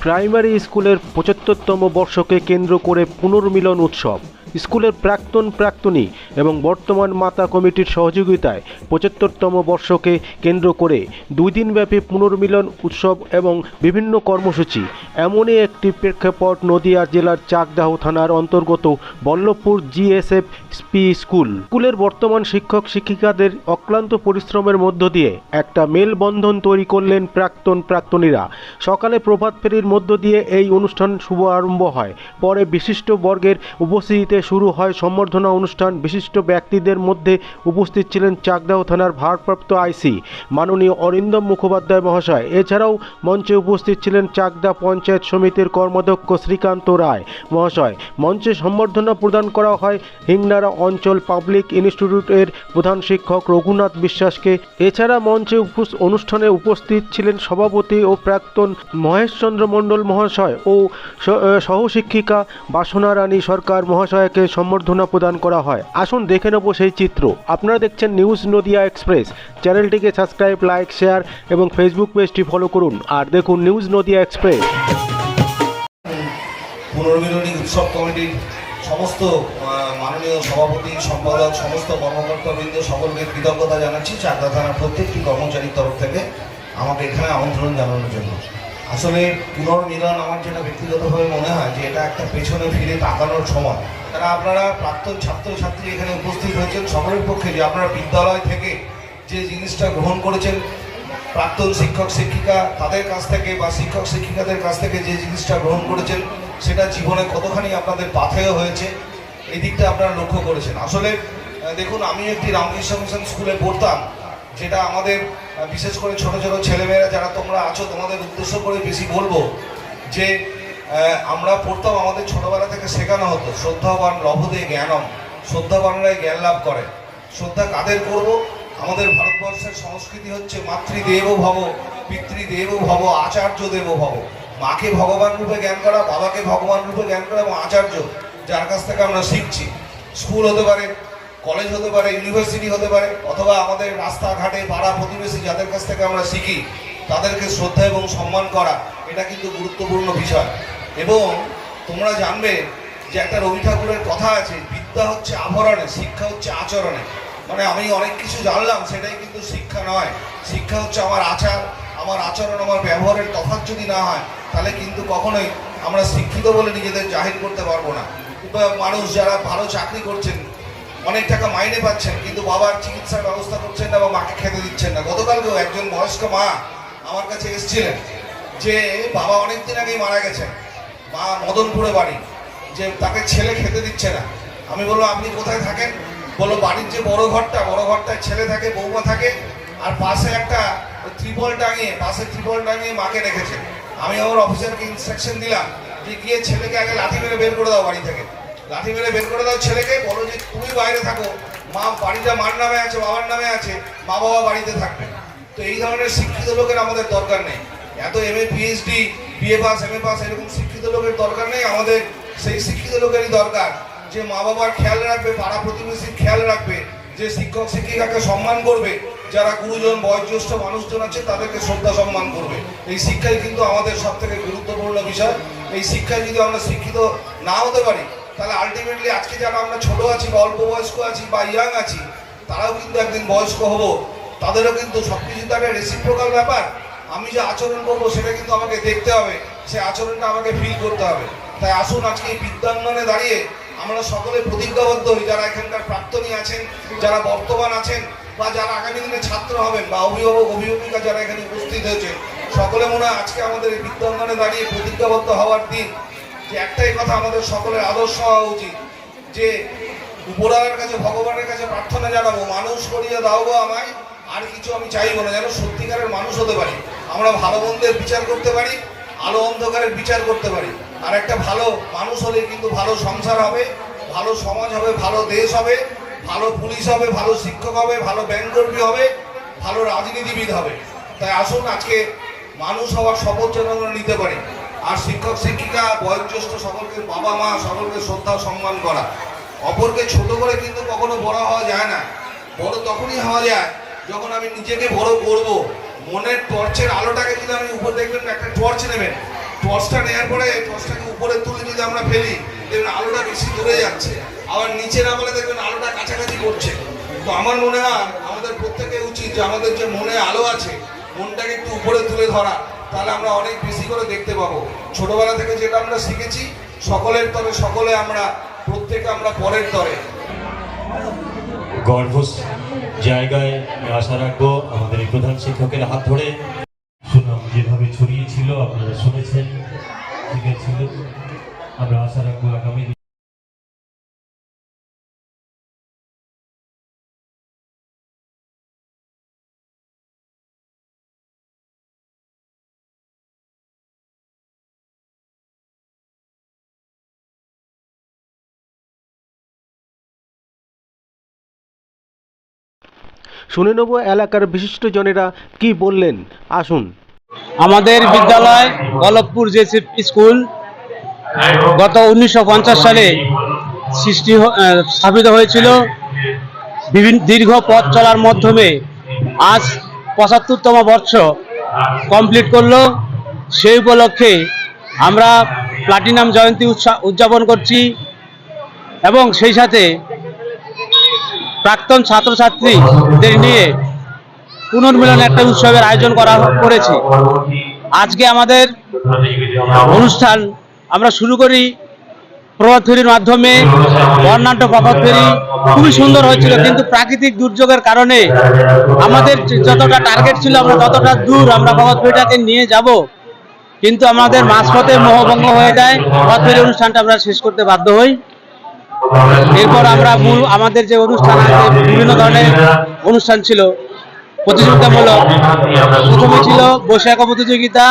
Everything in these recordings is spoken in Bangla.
প্রাইমারি স্কুলের পঁচাত্তরতম বর্ষকে কেন্দ্র করে পুনর্মিলন উৎসব। স্কুলের প্রাক্তন প্রাক্তনী এবং বর্তমান মাতা কমিটির সহযোগিতায় পঁচাত্তরতম বর্ষকে কেন্দ্র করে দুই দিনব্যাপী পুনর্মিলন উৎসব এবং বিভিন্ন কর্মসূচি। এমনই একটি প্রেক্ষাপট নদিয়া জেলার চাকদাহ থানার অন্তর্গত বল্লভপুর জিএসএফ পি স্কুল। স্কুলের বর্তমান শিক্ষক শিক্ষিকাদের অক্লান্ত পরিশ্রমের মধ্য দিয়ে একটা মেলবন্ধন তৈরি করলেন প্রাক্তন প্রাক্তনীরা। সকালে প্রভাত ফেরির মধ্য দিয়ে এই অনুষ্ঠান শুভ আরম্ভ হয়। পরে বিশিষ্ট বর্গের উপস্থিতিতে শুরু হয় সম্বর্ধনা অনুষ্ঠান। বিশিষ্ট ব্যক্তিদের মধ্যে উপস্থিত ছিলেন চাকদাহ থানার ভারপ্রাপ্ত আইসি মাননীয় অরিন্দম মুখোপাধ্যায় মহাশয়। এছাড়াও মঞ্চে উপস্থিত ছিলেন চাকদা পঞ্চায়েত সমিতির কর্মাধ্যক্ষ শ্রীকান্ত রায় মহাশয়। মঞ্চে সম্বর্ধনা প্রদান করা হয় হিংনারা অঞ্চল পাবলিক ইনস্টিটিউটের প্রধান শিক্ষক রঘুনাথ বিশ্বাসকে। এছাড়া মঞ্চে অনুষ্ঠানে উপস্থিত ছিলেন সভাপতি ও প্রাক্তন মহেশচন্দ্র মণ্ডল মহাশয় ও সহশিক্ষিকা বাসনা রানী সরকার মহাশয়কে সম্বর্ধনা প্রদান করা হয়। আসুন দেখে নেব সেই চিত্র। আপনারা দেখছেন নিউজ নদিয়া এক্সপ্রেস। চ্যানেলটিকে সাবস্ক্রাইব, লাইক, শেয়ার এবং ফেসবুক পেজটি ফলো করুন। আর দেখুন নিউজ নদিয়া এক্সপ্রেস। পুনর্মিলনী উৎসব কমিটির সমস্ত মাননীয় সভাপতি, সম্পাদক, সমস্ত কর্মকর্তাবৃন্দ সকলকে কৃতজ্ঞতা জানাচ্ছি। চাকদা থানার প্রত্যেকটি কর্মচারীর তরফ থেকে আমাকে এখানে আমন্ত্রণ জানানোর জন্য। আসলে পুনর্মিলন আমার যেটা ব্যক্তিগতভাবে মনে হয় যে এটা একটা পেছনে ফিরে তাকানোর সময়। তারা আপনারা প্রাক্তন ছাত্রছাত্রী এখানে উপস্থিত হয়েছেন সকলের পক্ষে যে আপনারা বিদ্যালয় থেকে যে জিনিসটা গ্রহণ করেছেন, প্রাক্তন শিক্ষক, শিক্ষিকা তাদের কাছ থেকে বা শিক্ষক, শিক্ষিকাদের কাছ থেকে যে জিনিসটা গ্রহণ করেছেন, সেটা জীবনে কতখানি আপনাদের পাথেয় হয়েছে, এই দিকটা আপনারা লক্ষ্য করেছেন। আসলে দেখুন, আমি একটি রামকৃষ্ণ মিশন স্কুলে পড়তাম। যেটা আমাদের বিশেষ করে ছোট ছোট ছেলেমেয়েরা যারা তোমরা আছো, তোমাদের উদ্দেশ্য করে বেশি বলব যে আমরা পড়তাম আমাদের ছোটবেলা থেকে শেখানো হতো, শ্রদ্ধাবান, লভদে জ্ঞানম। শ্রদ্ধাবানরাই জ্ঞান লাভ করে। শ্রদ্ধা কাদের করব? আমাদের ভারতবর্ষের সংস্কৃতি হচ্ছে মাতৃদেব ভব, পিতৃদেব ভব, আচার্য দেব ভব। মাকে ভগবান রূপে জ্ঞান করা, বাবাকে ভগবান রূপে জ্ঞান করা এবং আচার্য, যার কাছ থেকে আমরা শিখছি। স্কুল হতে পারে কলেজ হতে পারে, ইউনিভার্সিটি হতে পারে, অথবা আমাদের রাস্তাঘাটে পাড়া প্রতিবেশী যাদের কাছ থেকে আমরা শিখি, তাদেরকে শ্রদ্ধা এবং সম্মান করা, এটা কিন্তু গুরুত্বপূর্ণ বিষয়। এবং তোমরা জানবে যে একটা রবি ঠাকুরের কথা আছে, বিদ্যা হচ্ছে আভরণে, শিক্ষা হচ্ছে আচরণে। মানে আমি অনেক কিছু জানলাম, সেটাই কিন্তু শিক্ষা নয়। শিক্ষা হচ্ছে আমার আচার, আমার আচরণ, আমার ব্যবহারের তফাৎ যদি না হয়, তাহলে কিন্তু কখনোই আমরা শিক্ষিত বলে নিজেদের জাহির করতে পারব না। মানুষ যারা ভালো চাকরি করছেন অনেক টাকা মাইনে পাচ্ছেন, কিন্তু বাবার চিকিৎসার ব্যবস্থা করছেন না বা মাকে খেতে দিচ্ছেন না। গতকালকেও একজন বয়স্ক মা আমার কাছে এসেছিলেন যে বাবা অনেকদিন আগেই মারা গেছেন। মা মদনপুরে বাড়ি, যে তাকে ছেলে খেতে দিচ্ছে না। আমি বলব আপনি কোথায় থাকেন? বলল, বাড়ির যে বড় ঘরটা, বড় ঘরটায় ছেলে থাকে, বৌমা থাকে, আর পাশে একটা ত্রিপল টাঙিয়ে, পাশে ত্রিপল টাঙিয়ে মাকে রেখেছে। আমি আমার অফিসারকে ইনস্ট্রাকশন দিলাম যে, গিয়ে ছেলেকে আগে লাঠি মেরে বের করে দাও বাড়ি থেকে। লাঠি মেরে বের করে দাও ছেলেকে। বলো যে তুমি বাইরে থাকো। মা বাড়িটা মার নামে আছে, বাবার নামে আছে, মা বাবা বাড়িতে থাকবে। তো এই ধরনের শিক্ষিত লোকের আমাদের দরকার নেই। এত M A PhD BA pass M A pass এরকম শিক্ষিত লোকের দরকার নেই। আমাদের সেই শিক্ষিত লোকেরই দরকার যে মা বাবার খেয়াল রাখবে, পাড়া প্রতিবেশীর খেয়াল রাখবে, যে শিক্ষক, শিক্ষিকাকে সম্মান করবে, যারা গুরুজন, বয়োজ্যেষ্ঠ মানুষজন আছে, তাদেরকে শ্রদ্ধা সম্মান করবে। এই শিক্ষাই কিন্তু আমাদের সব থেকে গুরুত্বপূর্ণ বিষয়। এই শিক্ষায় যদি আমরা শিক্ষিত না হতে পারি তাহলে আলটিমেটলি আজকে যারা আমরা ছোট আছি বা অল্প বয়স্ক আছি বা ইয়াং আছি, তারাও কিন্তু একদিন বয়স্ক হব। তাদেরও কিন্তু সব কিছু তো একটা রেসিপ্রোকাল ব্যাপার। আমি যে আচরণ করব সেটা কিন্তু আমাকে দেখতে হবে, সে আচরণটা আমাকে ফিল করতে হবে। তাই আসুন আজকে এই বিদ্যাঙ্গনে দাঁড়িয়ে আমরা সকলে প্রতিজ্ঞাবদ্ধ হই, যারা এখানকার প্রাক্তনী আছেন, যারা বর্তমান আছেন, বা যারা আগামী দিনে ছাত্র হবেন, বা অভিভাবক, অভিভাবিকা যারা এখানে উপস্থিত হয়েছে সকলে মনে হয় আজকে আমাদের এই বিদ্যাঙ্গনে দাঁড়িয়ে প্রতিজ্ঞাবদ্ধ হওয়ার দিন। যে একটাই কথা আমাদের সকলের আদর্শ হওয়া উচিত, যে উপরালার কাছে, ভগবানের কাছে প্রার্থনা জানাব, মানুষ করিয়ে দাও গো আমায়, আর কিছু আমি চাইব না, যেন সত্যিকারের মানুষ হতে পারি। আমরা ভালো মন্দের বিচার করতে পারি, আলো অন্ধকারের বিচার করতে পারি। আর একটা ভালো মানুষ হলে কিন্তু ভালো সংসার হবে, ভালো সমাজ হবে, ভালো দেশ হবে, ভালো পুলিশ হবে, ভালো শিক্ষক হবে, ভালো ব্যাংককর্মী হবে, ভালো রাজনীতিবিদ হবে। তাই আসুন আজকে মানুষ হওয়ার শপথ যেন নিতে পারি। আর শিক্ষক, শিক্ষিকা, বয়োজ্যেষ্ঠ সকলকে বাবা মা সকলকে শ্রদ্ধা, সম্মান করা। অপরকে ছোট করে কিন্তু কখনো বড় হওয়া যায় না। বড় তখনই হওয়া যায় যখন আমি নিজেকে বড় করব। মনের টর্চের আলোটাকে যদি আমি উপর দেখবেন, একটা টর্চ নেবেন। টর্চটা নেওয়ার পরে টর্চটাকে উপরে তুলে যদি আমরা ফেলি, দেখবেন আলোটা বেশি দূরে যাচ্ছে। আবার নিচে না বলে দেখবেন আলোটা কাছাকাছি করছে। তো আমার মনে হয় আমাদের প্রত্যেকে উচিত যে আমাদের যে মনে আলো আছে, মনটাকে একটু উপরে তুলে ধরা। তাহলে আমরা অনেক বেশি করে দেখতে পাবো। ছোটবেলা থেকে যেটা আমরা শিখেছি, সকলের তরে সকলে আমরা, প্রত্যেকে আমরা পরের তরে। গর্ভ জায়গায় আশা রাখব আমাদের প্রধান শিক্ষকের হাত ধরে। সুনাম যেভাবে ছড়িয়েছিল আপনারা শুনেছেন ঠিক আছে আমরা আশা রাখব আগামী শুনে নেব এলাকার বিশিষ্টজনেরা কি বললেন। আসুন। আমাদের বিদ্যালয় গলবপুর জেসি স্কুল গত উনিশশো পঞ্চাশ সালে সৃষ্টি স্থাপিত হয়েছিল। বিভিন্ন দীর্ঘ পথ চলার মাধ্যমে আজ পঁচাত্তরতম বর্ষ কমপ্লিট করল। সেই উপলক্ষে আমরা প্লাটিনাম জয়ন্তী উদযাপন করছি এবং সেই সাথে প্রাক্তন ছাত্রছাত্রীদের নিয়ে পুনর্মিলন একটা উৎসবের আয়োজন করা করেছি। আজকে আমাদের অনুষ্ঠান আমরা শুরু করি প্রভাত ফেরির মাধ্যমে, বর্ণাঢ্য প্রভাত ফেরি। খুবই সুন্দর হয়েছিল, কিন্তু প্রাকৃতিক দুর্যোগের কারণে আমাদের যতটা টার্গেট ছিল, আমরা ততটা দূর আমরা প্রভাত ফেরিটাকে নিয়ে যাব। কিন্তু আমাদের মাঝপথে মোহভঙ্গ হয়ে যায়। প্রভাত ফেরি অনুষ্ঠানটা আমরা শেষ করতে বাধ্য হই। এরপর আমরা মূল আমাদের যে অনুষ্ঠান আছে বিভিন্ন ধরনের অনুষ্ঠান ছিল। প্রতিযোগিতামূলক। প্রথমে ছিল বসে একা প্রতিযোগিতা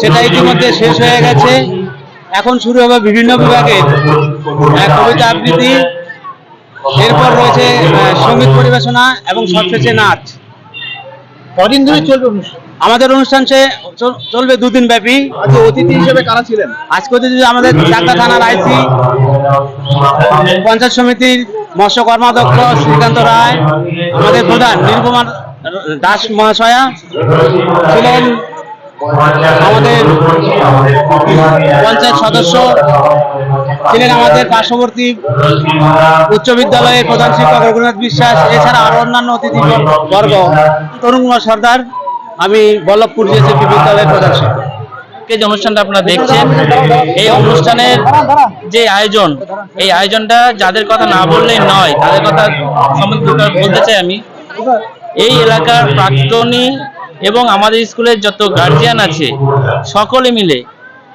সেটা ইতিমধ্যে শেষ হয়ে গেছে। এখন শুরু হবে বিভিন্ন বিভাগের আহ, কবিতা আবৃত্তি। এরপর রয়েছে সংগীত পরিবেশনা এবং সবশেষে নাচ। কদিন ধরে চলবে অনুষ্ঠান? আমাদের অনুষ্ঠান সে চল- চলবে দুদিন ব্যাপী। আজকে অতিথি হিসেবে কারা ছিলেন? আজকে অতিথি আমাদের চাকদা থানার আইসি পঞ্চায়েত সমিতির মৎস্য কর্মাধ্যক্ষ শ্রীকান্ত রায় আমাদের প্রধান নীলকুমার দাস মহাশয়া ছিলেন আমাদের পঞ্চায়েত সদস্য ছিলেন আমাদের পার্শ্ববর্তী উচ্চ বিদ্যালয়ের প্রধান শিক্ষক রঘুনাথ বিশ্বাস, এছাড়া আরও অন্যান্য অতিথি বর্গ। তরুণ কুমার সর্দার, আমি বল্লভপুর জিএসএপি বিদ্যালয়ের প্রধান শিক্ষক। যে অনুষ্ঠানটা আপনারা দেখছেন, এই অনুষ্ঠানের যে আয়োজন, এই আয়োজনটা যাদের কথা না বললেই নয়, তাদের কথা সম্বন্ধে বলতে চাই আমি। এই এলাকার প্রাক্তনী এবং আমাদের স্কুলের যত গার্জিয়ান আছে, সকলে মিলে,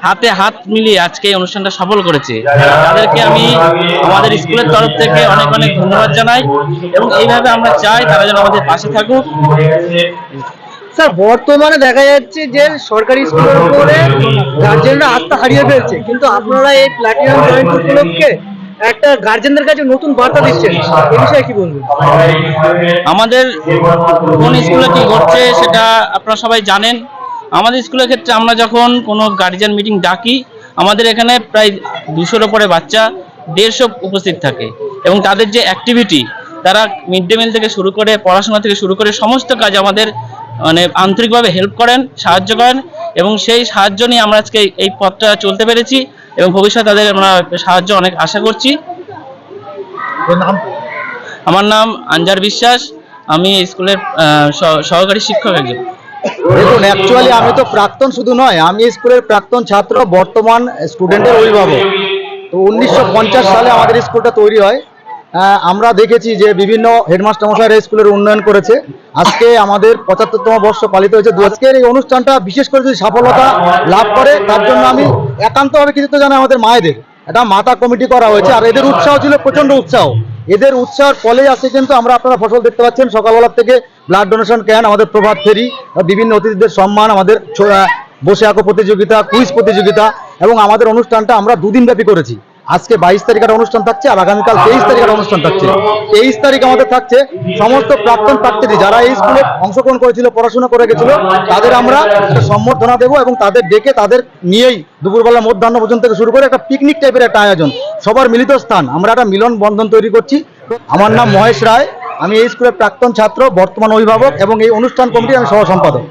হাতে হাত মিলিয়ে আজকে এই অনুষ্ঠানটা সফল করেছে। তাদেরকে আমি আমাদের স্কুলের তরফ থেকে অনেক অনেক ধন্যবাদ জানাই এবং এইভাবে আমরা চাই তারা যেন আমাদের পাশে থাকুক। স্যার, বর্তমানে দেখা যাচ্ছে যে সরকারি স্কুলের উপরে গার্জেনরা আস্থা হারিয়ে ফেলছে। কিন্তু আপনারা এই প্লাটিনাম জয়েন্ট উপলক্ষে একটা গার্জেনদের কাছে নতুন বার্তা দিচ্ছেন এই বিষয়ে কি বলবেন? আমাদের কোন স্কুলে কি ঘটছে সেটা আপনারা সবাই জানেন। আমাদের স্কুলের ক্ষেত্রে আমরা যখন কোনো গার্জিয়ান মিটিং ডাকি আমাদের এখানে প্রায় দুশোর ওপরে বাচ্চা দেড়শো উপস্থিত থাকে এবং তাদের যে অ্যাক্টিভিটি তারা মিড ডে মিল থেকে শুরু করে পড়াশোনা থেকে শুরু করে সমস্ত কাজ আমাদের মানে আন্তরিকভাবে হেল্প করেন সাহায্য করেন এবং সেই সাহায্য নিয়ে আমরা আজকে এই পথটা চলতে পেরেছি। এবং ভবিষ্যতে তাদের আমরা সাহায্য অনেক আশা করছি। আমার নাম আঞ্জার বিশ্বাস। আমি স্কুলের সহকারী শিক্ষক একজন। দেখুন অ্যাকচুয়ালি আমি তো প্রাক্তন শুধু নয় আমি স্কুলের প্রাক্তন ছাত্র বর্তমান স্টুডেন্টের অভিভাবক। তো উনিশশো পঞ্চাশ সালে আমাদের স্কুলটা তৈরি হয়। আমরা দেখেছি যে বিভিন্ন হেডমাস্টার মশাইরা স্কুলের উন্নয়ন করেছে। আজকে আমাদের পঁচাত্তরতম বর্ষ পালিত হয়েছে। আজকের এই অনুষ্ঠানটা বিশেষ করে যদি সফলতা লাভ করে, তার জন্য আমি একান্তভাবে কৃতিত্ব জানাই আমাদের মায়েদের। একটা মাতা কমিটি করা হয়েছে, আর এদের উৎসাহ ছিল প্রচণ্ড উৎসাহ। এদের উৎসাহের ফলেই আছে কিন্তু আমরা আপনারা ফসল দেখতে পাচ্ছেন। সকালবেলা থেকে ব্লাড ডোনেশন ক্যান আমাদের প্রভাত ফেরি বিভিন্ন অতিথিদের সম্মান, আমাদের বসে আঁকো প্রতিযোগিতা কুইজ প্রতিযোগিতা, এবং আমাদের অনুষ্ঠানটা আমরা দুদিন ব্যাপী করেছি। আজকে বাইশ তারিখ একটা অনুষ্ঠান থাকছে আর আগামীকাল তেইশ তারিখ একটা অনুষ্ঠান থাকছে। তেইশ তারিখ আমাদের থাকছে সমস্ত প্রাক্তন প্রার্থী যারা এই স্কুলে অংশগ্রহণ করেছিল, পড়াশোনা করে গেছিল, তাদের আমরা একটা সম্বর্ধনা দেবো এবং তাদের ডেকে তাদের নিয়েই দুপুরবেলা মধ্যাহ্ন পর্যন্ত থেকে শুরু করে একটা পিকনিক টাইপের একটা আয়োজন, সবার মিলিত স্থান। আমরা একটা মিলন বন্ধন তৈরি করছি। আমার নাম মহেশ রায়, আমি এই স্কুলের প্রাক্তন ছাত্র, বর্তমান অভিভাবক এবং এই অনুষ্ঠান কমিটির আমি সহ সম্পাদক